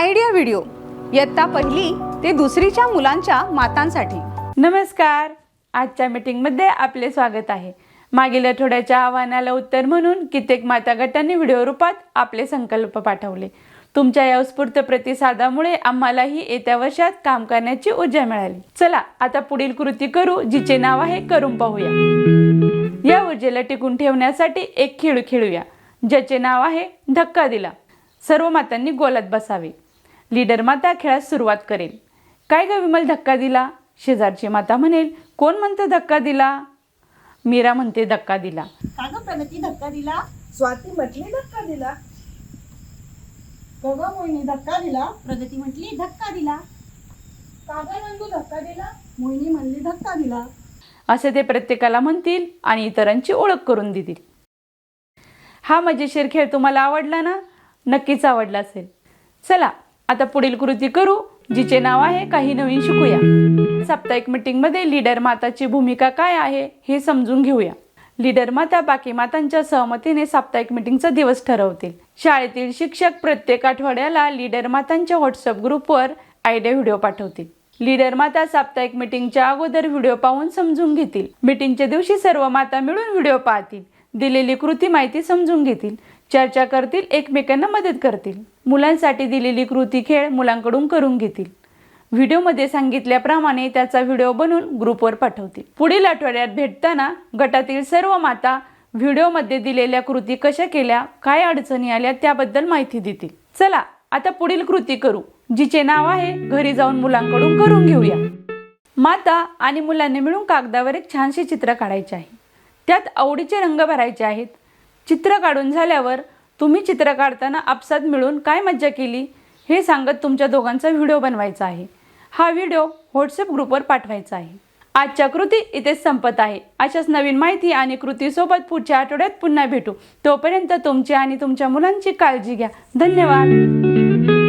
Idea video. इयत्ता पहिली ते दुसरीच्या मुलांच्या मातांसाठी. नमस्कार. आजच्या मीटिंगमध्ये आपले स्वागत आहे. मागील आठवड्याच्या आव्हानाला उत्तर म्हणून कित्येक माता गटांनी व्हिडिओ रूपात आपले संकल्प पाठवले. तुमच्या या उत्स्फूर्त प्रतिसादामुळे आम्हालाही येत्या वर्षात काम करण्याची ऊर्जा मिळाली. चला आता पुढील कृती करू जिचे नाव आहे करून पाहूया. या ऊर्जेला टिकून ठेवण्यासाठी एक खेळ खेळूया ज्याचे नाव आहे धक्का दिला. सर्व मातांनी गोलात बसावे. लीडर माता खेळास सुरुवात करेल काय ग विमल धक्का दिला? शेजारची माता म्हणेल कोण म्हणतं धक्का दिला? मीरा म्हणते धक्का दिला. का ग प्रगती धक्का दिला? स्वाती म्हटली धक्का दिला? कगा मोहिनी धक्का दिला? प्रगती म्हटली धक्का दिला. कागा नंदू धक्का दिला? मोहिनी म्हणली धक्का दिला. असे ते प्रत्येकाला म्हणतील आणि इतरांची ओळख करून देतील. हा मजेशीर खेळ तुम्हाला आवडला ना? नक्कीच आवडला असेल. चला आता पुढील कृती करू जिचे नाव आहे काही नवीन शिकूया. साप्ताहिक मीटिंगमध्ये लीडर माताची भूमिका काय आहे हे समजून घेऊया. लीडर माता बाकी मातांच्या सहमतीने साप्ताहिक मीटिंगचा दिवस ठरवतील. शाळेतील शिक्षक प्रत्येक आठवड्याला लीडर मातांच्या व्हॉट्सअप ग्रुपवर आयडिया व्हिडिओ पाठवतील. लीडर माता साप्ताहिक मीटिंगच्या अगोदर व्हिडिओ पाहून समजून घेतील. मीटिंगच्या दिवशी सर्व माता मिळून व्हिडिओ पाहतील. दिलेली कृती माहिती समजून घेतील. चर्चा करतील एकमेकांना मदत करतील. मुलांसाठी दिलेली कृती खेळ मुलांकडून करून घेतील. व्हिडिओमध्ये सांगितल्याप्रमाणे त्याचा व्हिडिओ बनवून ग्रुपवर पाठवतील. पुढील आठवड्यात भेटताना गटातील सर्व माता व्हिडिओमध्ये दिलेल्या कृती कशा केल्या काय अडचणी आल्या त्याबद्दल माहिती देतील. चला आता पुढील कृती करू जिचे नाव आहे घरी जाऊन मुलांकडून करून घेऊया. माता आणि मुलांनी मिळून कागदावर एक छानसे चित्र काढायचे आहे. त्यात आवडीचे रंग भरायचे आहेत. चित्र काढून झाल्यावर तुम्ही चित्र काढताना आपसात मिळून काय मज्जा केली? हे सांगत तुमच्या दोघांचा व्हिडिओ बनवायचा आहे. हा व्हिडिओ व्हॉट्सअप ग्रुपवर पाठवायचा आहे. आजच्या कृती इथेच संपत आहे. अशाच नवीन माहिती आणि कृतीसोबत पुढच्या आठवड्यात पुन्हा भेटू. तोपर्यंत तुमची आणि तुमच्या मुलांची काळजी घ्या. धन्यवाद.